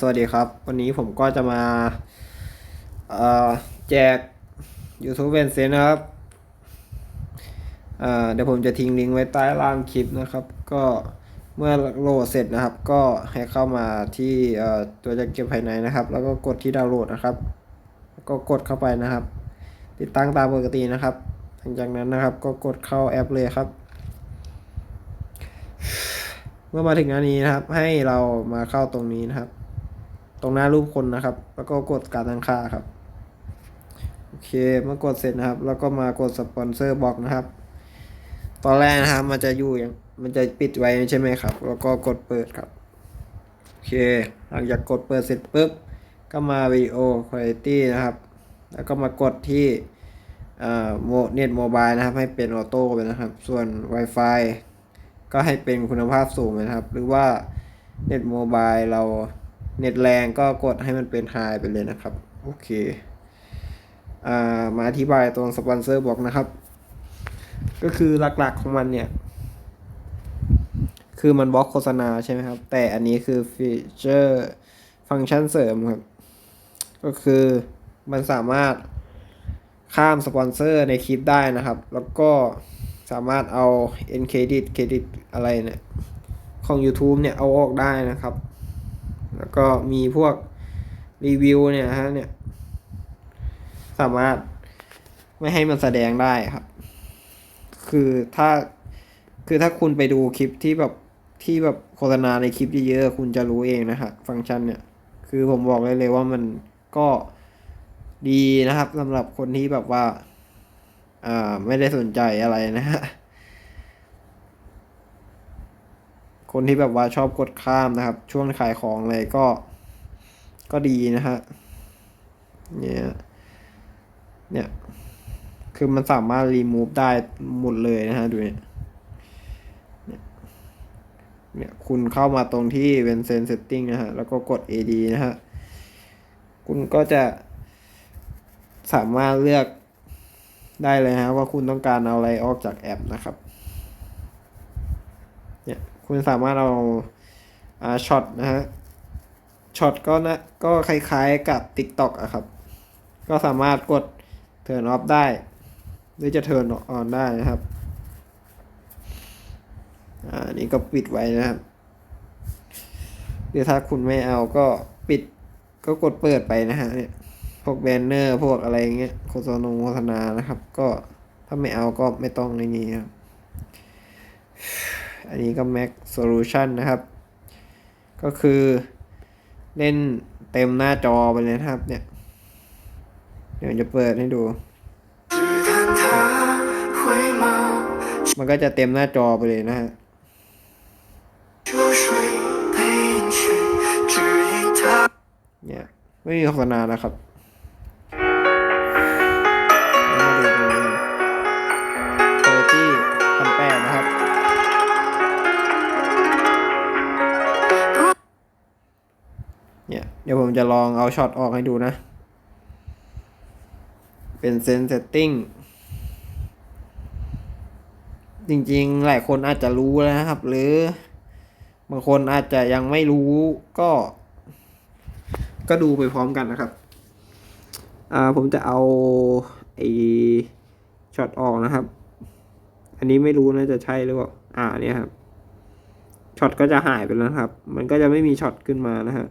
สวัสดีครับ วันนี้ผมก็จะมาแจก YouTube เวนเซนนะครับเดี๋ยวผมจะทิ้งลิงก์ไว้ใต้ล่างคลิปนะครับ ก็เมื่อโหลดเสร็จนะครับ ก็ให้เข้ามาที่ตัวจัดเก็บภายในนะครับ แล้วก็กดที่ดาวน์โหลดนะครับ ก็กดเข้าไปนะครับ ติดตั้งตามปกตินะครับหลังจากนั้นนะครับก็กดเข้าแอปเลยครับเมื่อมาถึงหน้านี้นะครับ ให้เรามาเข้าตรงนี้นะครับ ตรงหน้ารูปคนนะครับ แล้วก็กดการตั้งค่าครับ โอเค เมื่อกดเสร็จนะครับ แล้วก็มากดสปอนเซอร์บล็อกนะครับ ตอนแรกนะครับ มันจะอยู่อย่าง มันจะปิดไว้ใช่ไหมครับ แล้วก็กดเปิดครับ โอเค หลังจากกดเปิดเสร็จปุ๊บ ก็มาวิดีโอคุณภาพนะครับ แล้วก็มากดที่โมเน็ตโมบายนะครับ ให้เป็นออโต้ไปนะครับ ส่วน Wi-Fi ก็ให้เป็นคุณภาพสูงนะครับ หรือว่าเน็ตโมบายเรา เน็ตแรงก็กดให้มันเป็นไฮไปเลยนะครับ โอเคอมาอธิบายตรงสปอนเซอร์บอกนะครับ ก็คือหลักๆของมันเนี่ย คือมันบล็อกโฆษณาใช่ไหมครับ แต่อันนี้คือฟีเจอร์ฟังก์ชันเสริมครับ ก็คือมันสามารถข้ามสปอนเซอร์ในคลิปได้นะครับ แล้วก็สามารถเอา N credit เครดิตอะไรเนี่ย ของ YouTube เนี่ย เอาออกได้นะครับ แล้วก็มีพวกรีวิวเนี่ยฮะเนี่ย สามารถไม่ให้มันแสดงได้ครับ คือถ้าคือถ้าคุณไปดูคลิปที่แบบที่แบบโฆษณาในคลิปเยอะๆคุณจะรู้เองนะฮะฟังก์ชันเนี่ย คือผมบอกเลยเลยว่ามันก็ดีนะครับสำหรับคนที่แบบว่า อ่า ไม่ได้สนใจอะไรนะฮะ คนที่แบบว่าชอบกดข้ามนะครับ ช่วงขายของเลยก็ ก็ดีนะฮะ เนี่ย เนี่ย คือมันสามารถรีมูฟได้หมดเลยนะฮะ ดูเนี่ยเนี่ยคุณเข้ามาตรงที่เป็นเซนเซตติ้งนะฮะ แล้วก็กด AD นะฮะ คุณก็จะสามารถเลือกได้เลยฮะว่าคุณต้องการเอาอะไรออกจากแอปนะครับ เนี่ย คุณสามารถเอาอ่าช็อตนะฮะช็อตก็นะก็คล้ายๆกับ TikTok อะครับ ก็สามารถกด Turn off ได้ หรือจะ Turn on ได้นะครับอ่านี่ก็ปิดไว้นะครับหรือถ้าคุณไม่เอาก็ปิดก็กดเปิดไปนะฮะเนี่ยพวกแบนเนอร์พวกอะไรเงี้ยโฆษณาโฆษณานะครับ ก็ถ้าไม่เอาก็ไม่ต้องในนี้ครับ อันนี้ก็ Max Solution นะครับ ก็คือเล่นเต็มหน้าจอไปเลยนะครับเนี่ย เดี๋ยวจะเปิดให้ดู มันก็จะเต็มหน้าจอไปเลยนะฮะเนี่ยไม่มีโฆษณานะครับ เดี๋ยวผมจะลองเอาช็อตออกให้ดูนะ เป็นเซนเซตติ้งจริงๆ หลายคนอาจจะรู้แล้วนะครับ หรือบางคนอาจจะยังไม่รู้ก็ ก็ดูไปพร้อมกันนะครับ อ่าผมจะเอาไอช็อตออกนะครับ อันนี้ไม่รู้นะจะใช่หรือเปล่า อ่าเนี่ยครับช็อตก็จะหายไปแล้วครับ มันก็จะไม่มีช็อตขึ้นมานะฮะ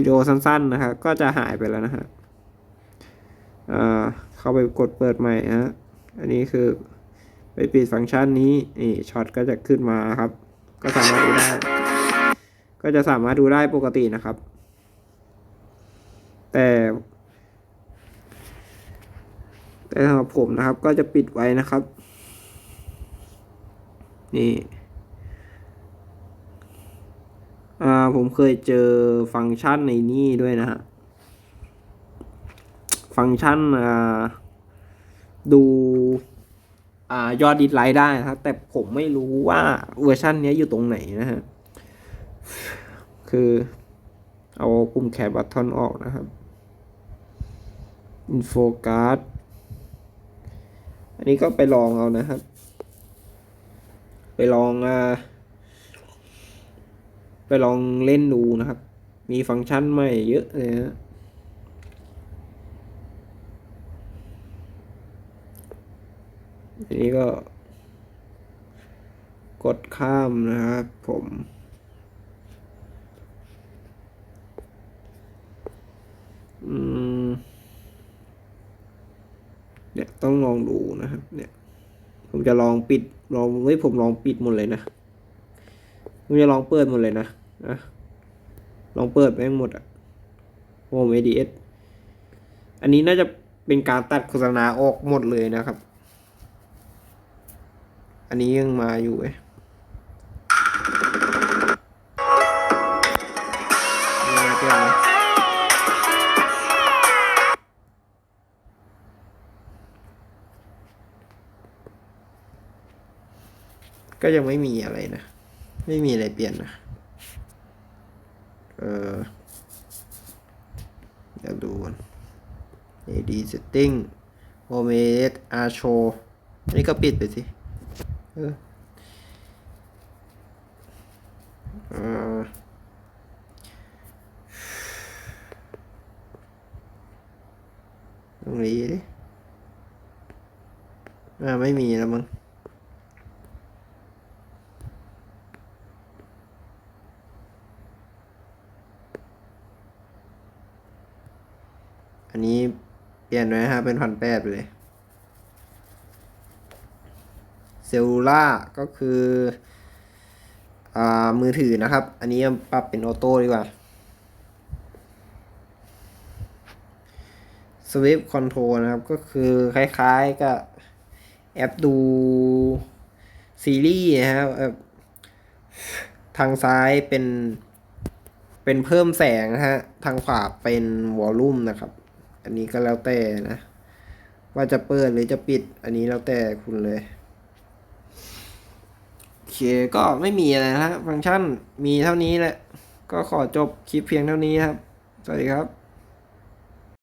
วิดีโอสั้นๆนะครับก็จะหายไปแล้วนะฮะเข้าไปกดเปิดใหม่ฮะอันนี้คือไปปิดฟังก์ชันนี้นี่ช็อตก็จะขึ้นมาครับ ก็สามารถดูได้ ก็จะสามารถดูได้ปกตินะครับ แต่ แต่สำหรับผมนะครับก็จะปิดไว้นะครับ นี่ อ่าผมเคยเจอฟังก์ชันในนี่ด้วยนะฮะ ฟังก์ชันอ่าดูอ่ายอดดิสไลค์ได้นะครับแต่ผมไม่รู้ว่าเวอร์ชันนี้อยู่ตรงไหนนะฮะ คือ เอาปุ่มแคปบัตทอนออกนะครับอินโฟการ์ดอันนี้ก็ไปลองเอานะครับ ไปลองอ่า ไปลองเล่นดูนะครับ มีฟังก์ชันใหม่เยอะเลยฮะอันนี้ก็ กดข้ามนะครับผมอืมเนี่ยต้องลองดูนะครับ เนี่ย ผมจะลองปิดลองเฮ้ยผมลองปิดหมดเลยนะ ผมจะลองเปิดหมดเลยนะ นะลองเปิดไปให้หมดอะโฮม ADS อันนี้น่าจะเป็นการตัดโฆษณาออกหมดเลยนะครับ อันนี้ยังมาอยู่เว้ยเก็ยังไม่มีอะไรนะ ไม่มีอะไรเปลี่ยนนะ เออเดี๋ยวดูก่อน AD setting home ADS R show นนี้ก็ปิดไปสิ เออเออตรงนี้ดิอ่าไม่มีแล้วมั้ง อันนี้ เปลี่ยนไว้ฮะเป็นพันแปดไปเลยเซลลูล่าก็คืออ่ามือถือนะครับ อันนี้ปรับเป็นออโต้ดีกว่า Swift Control นะครับ ก็คือคล้ายๆกับแอปดูซีรีส์นะครับทางซ้ายเป็น เป็นเพิ่มแสงนะฮะ ทางขวาเป็นวอลลุ่มนะครับ นนี้ก็แล้วแต่นะ ว่าจะเปิดหรือจะปิด อันนี้แล้วแต่คุณเลยโอเคก็ไม่มีอะไรนะฮะฟังก์ชันมีเท่านี้แหละ ก็ขอจบคลิปเพียงเท่านี้ครับ สวัสดีครับ